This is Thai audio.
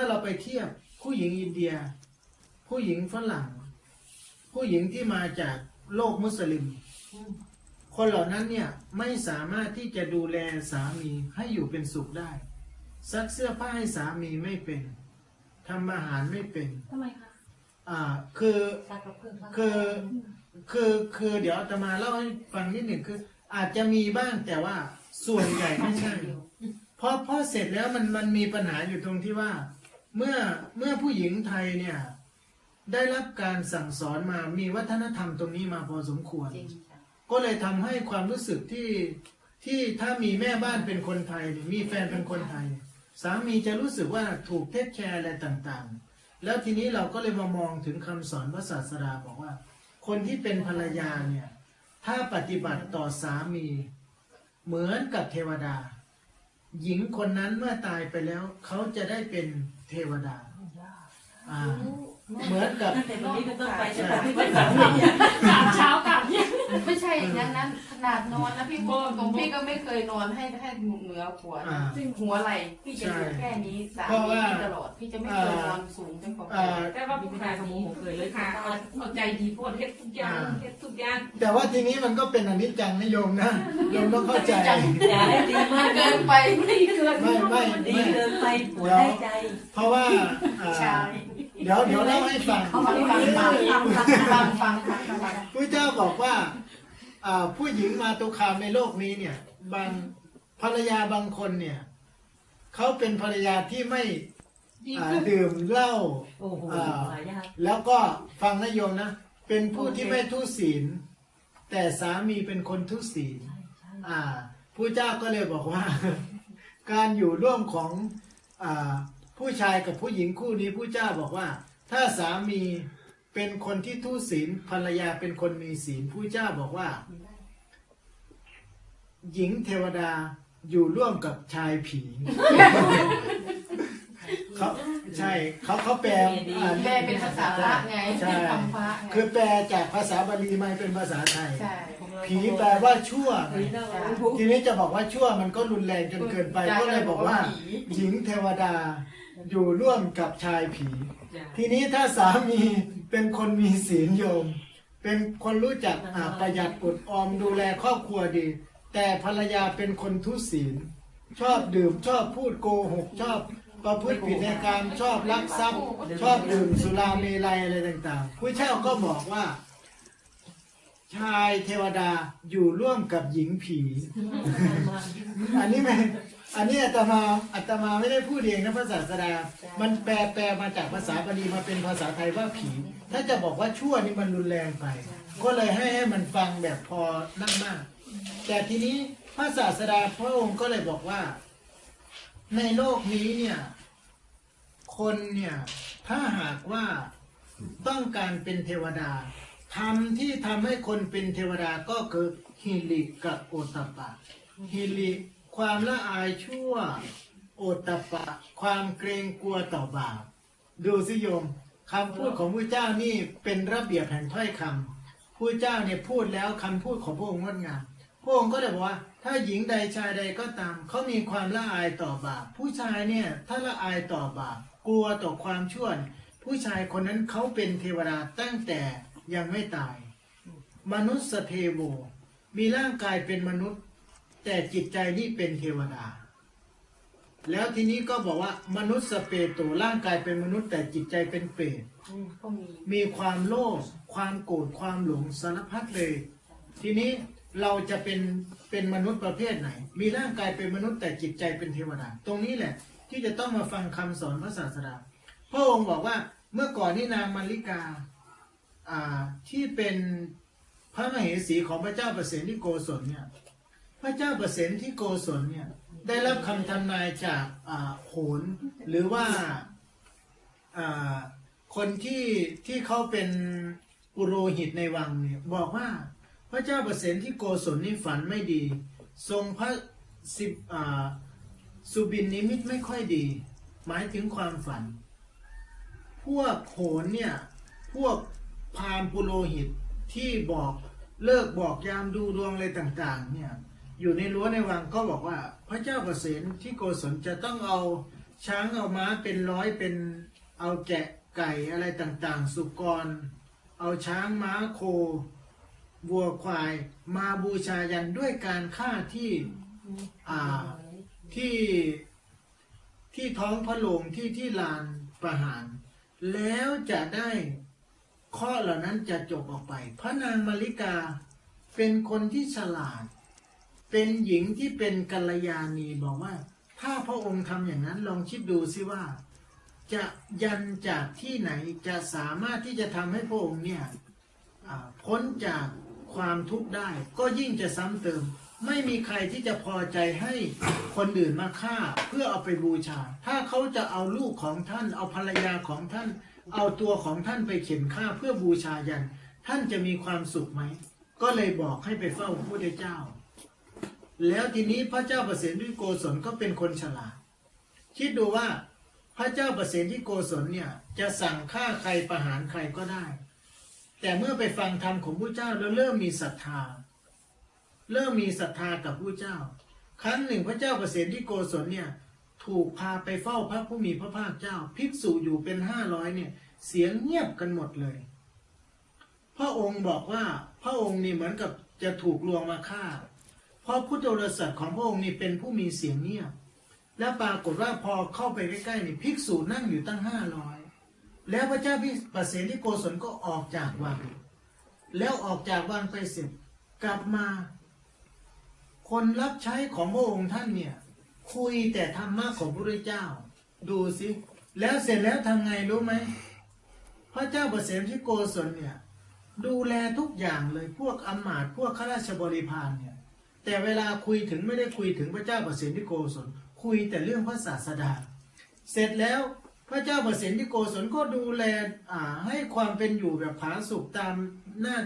าเราไปเทียบผู้หญิงอินเดีย ผู้หญิงฝรั่ง ผู้หญิงที่มาจากโลกมุสลิม คนเหล่านั้นเนี่ยไม่สามารถที่จะดูแลสามีให้อยู่เป็นสุขได้ ซักเสื้อผ้าให้สามีไม่เป็นทำอาหารไม่เป็นทำไมคะอ่าคือซักกับเพื่อนซักคือคือคือเดี๋ยวอาตมาเล่าให้ฟังนิดหนึ่งคือ อาจจะมีบ้างแต่ว่าส่วนใหญ่ไม่ใช่เพราะเพราะเสร็จแล้วมันมันมีปัญหาอยู่ตรงที่ว่า เมื่อเมื่อผู้หญิงไทยเนี่ยได้รับการสั่งสอนมามีวัฒนธรรมตรงนี้มาพอสมควร จริงค่ะก็เลยทำให้ความรู้สึกที่ที่ถ้ามีแม่บ้านเป็นคนไทยเนี่ยมีแฟนเป็นคนไทย สามีจะรู้สึกว่าถูกเทคแคร์อะไรต่างๆ แล้วทีนี้เราก็เลยมามองถึงคำสอนพระศาสดาบอกว่า คนที่เป็นภรรยาเนี่ย ถ้าปฏิบัติต่อสามี เหมือนกับเทวดา หญิงคนนั้นเมื่อตายไปแล้ว เขาจะได้เป็นเทวดาอ่าเหมือนกับตั้งแต่วันนี้ก็ต้องไปจะใช่ไปไปฝังเนี่ยกลับเช้า นอนนะพี่โบตรงพี่ก็ไม่เคยนอนให้ให้เหนือหัวซึ่งหัวไหล่พี่จะอยู่แค่นี้สามเพราะว่า ปีตลอดพี่จะไม่เคยนอนสูงจนกว่าอ่แต่ว่าผู้ชายสมองผมเคยเลยค่ะเอาใจดีโพดเฮ็ดทุกอย่างเฮ็ดทุกอย่างแต่ว่าทีนี้มันก็เป็นอนิจจังนิยมนะโยมต้องเข้าใจ อย่าให้ดีมากเกินไป ดีเไม่ไม่ดีเกินไปปวดได้ใจเพราะว่าเดี๋ยวเดี๋ยวเล่าให้ฟัง เขาไม่ฟังฟังฟังฟังฟังฟัง พระเจ้าบอกว่า ผู้หญิงมาตุคามในโลกนี้เนี่ย บางภรรยาบางคนเนี่ยเขาเป็นภรรยาที่ไม่อ่าดื่มเหล้าโอ้โหอ่าหายากแล้วก็ฟังนโยมนะ เป็นผู้ที่ไม่ทุศีล แต่สามีเป็นคนทุศีลอ่าผู้เจ้าก็เลยบอกว่า การอยู่ร่วมของอาผู้ชายกับผู้หญิงคู่นี้ผู้เจ้าบอกว่า ถ้าสามี เป็นคนที่ทุศีลภรรยาเป็นคนมีศีลผู้เจ้าบอกว่า หญิงเทวดาอยู่ร่วมกับชายผีเขาใช่เขาเขาแปลอ่าแม่เป็นภาษาพระไงใช่คำพระไงคือแปลจากภาษาบาลีมาเป็นภาษาไทยใช่ผีแปลว่าชั่วไงผีน่ารักทีนี้จะบอกว่าชั่วมันก็รุนแรงจนเกินไปก็เลยบอกว่า หญิงเทวดาอยู่ร่วมกับชายผี ทีนี้ถ้าสามีเป็นคนมีศีลโยม เป็นคนรู้จักประหยัดอดออมดูแลครอบครัวดี แต่ภรรยาเป็นคนทุศีล ชอบดื่มชอบพูดโกหกชอบประพฤติผิดในการชอบลักทรัพย์ ชอบดื่มสุราเมลัยอะไรต่างๆผู้เช่าก็บอกว่า ชายเทวดาอยู่ร่วมกับหญิงผี อันนี้ไม่ อันนี้อาตมาอาตมาไม่ได้พูดเองนะพระศาสดา มันแปลแปลมาจากภาษาบาลีมาเป็นภาษาไทยว่าผี ถ้าจะบอกว่าชั่วนี่มันรุนแรงไป ก็เลยให้ให้มันฟังแบบพอนั่งมากแต่ทีนี้พระศาสดาพระองค์ก็เลยบอกว่า ในโลกนี้เนี่ย คนเนี่ย ถ้าหากว่าต้องการเป็นเทวดาทำที่ทำให้คนเป็นเทวดาก็คือฮิริกับโอตตปปะฮิริ ความละอายชั่ว โอตตปปะ ความเกรงกลัวต่อบาปดูสิโยมคำพูดของพระเจ้านี่เป็นระเบียบแห่งถ้อยคำพระเจ้าเนี่ยพูดแล้วคำพูดของพระองค์งดงามพระองค์ก็เลยบอกว่า ถ้าหญิงใดชายใดก็ตามเขามีความละอายต่อบาป ผู้ชายเนี่ยถ้าละอายต่อบาปกลัวต่อความชั่วผู้ชายคนนั้นเขาเป็นเทวดาตั้งแต่ยังไม่ตาย มนุษย์สเทโวมีร่างกายเป็นมนุษย์ แต่จิตใจนี่เป็นเทวดา แล้วทีนี้ก็บอกว่ามนุษย์สเปโตร่างกายเป็นมนุษย์ แต่จิตใจเป็นเปรตอืมก็มีมีความโลภความโกรธความหลงสารพัดเลย ทีนี้เราจะเป็นเป็นมนุษย์ประเภทไหน มีร่างกายเป็นมนุษย์แต่จิตใจเป็นเทวดา ตรงนี้แหละ ที่จะต้องมาฟังคำสอนพระศาสดาพระองค์บอกว่าเมื่อก่อนที่นางมาริกาอ่าที่เป็นพระมเหสีของพระเจ้าประเสนที่โกศลเนี่ย พระเจ้าประเสนที่โกศลเนี่ย ได้รับคำทำนายจากโหนหรือว่าคนที่ที่เขาเป็นปุโรหิตในวังเนี่ยบอกว่าพระเจ้าประเสนที่โกศลนี่ฝันไม่ดี ทรงพระสิบสุบินนิมิตไม่ค่อยดี หมายถึงความฝัน พวกโขนเนี่ยพวกพาหมปุโรหิตที่บอกเลิกบอกยามดูดวงอะไรต่าง ๆ เนี่ย อยู่ในรั้วในวังก็บอกว่า พระเจ้าประเสนที่โกศลจะต้องเอาช้างเอาม้าเป็นร้อยเป็นเอาแกะไก่อะไรต่างๆ สุกร เอาช้างม้าโควัวควาย มาบูชายันด้วยการฆ่าที่อ่าที่ที่ท้องพระโรงที่ที่ลานประหาร แล้วจะได้ข้อเหล่านั้นจะจบออกไป พระนางมาริกาเป็นคนที่ฉลาด เป็นหญิงที่เป็นกัลยาณีบอกว่า ถ้าพระองค์ทำอย่างนั้นลองคิดดูสิว่า จะยันจากที่ไหนจะสามารถที่จะทำให้พระองค์เนี่ยพ้นจากความทุกข์ได้ ก็ยิ่งจะซ้ำเติม ไม่มีใครที่จะพอใจให้คนอื่นมาฆ่าเพื่อเอาไปบูชา ถ้าเขาจะเอาลูกของท่าน เอาภรรยาของท่าน เอาตัวของท่านไปเข็นฆ่าเพื่อบูชายัน ท่านจะมีความสุขไหม ก็เลยบอกให้ไปเฝ้าพระพุทธเจ้า แล้วทีนี้พระเจ้าประเสนที่โกศลก็เป็นคนฉลาด คิดดูว่าพระเจ้าประเสนที่โกศลเนี่ยจะสั่งฆ่าใครประหารใครก็ได้ แต่เมื่อไปฟังธรรมของผู้เจ้าแล้วเริ่มมีศรัทธา เริ่มมีศรัทธากับผู้เจ้า ครั้งหนึ่งพระเจ้าประเสนที่โกศลเนี่ยถูกพาไปเฝ้าพระผู้มีพระภาคเจ้า ภิกษุอยู่เป็นห้าร้อยเนี่ยเสียงเงียบกันหมดเลย พระองค์บอกว่าพระองค์นี่เหมือนกับจะถูกลวงมาฆ่า เพราะพุทธโอรสถของพระองค์นี่เป็นผู้มีเสียงเงียบ และปรากฏว่าพอเข้าไปใกล้ๆนี่ภิกษุนั่งอยู่ตั้งห้าร้อยแล้วพระเจ้าพิปเสนที่โกศลก็ออกจากวัง แล้วออกจากวังไปเสร็จกลับมา คนรับใช้ของพระองค์ท่านเนี่ย คุยแต่ธรรมะของพระเจ้า ดูสิ แล้วเสร็จแล้วทำไงรู้ไหมพระเจ้าประเสนที่โกศลเนี่ย ดูแลทุกอย่างเลยพวกอำมาตย์พวกข้าราชบริพารเนี่ย แต่เวลาคุยถึงไม่ได้คุยถึงพระเจ้าประเสนที่โกศลคุยแต่เรื่องพระศาสดา เสร็จแล้วพระเจ้าประเสนที่โกศลก็ดูแลให้ความเป็นอยู่แบบผาสุกตามหน้า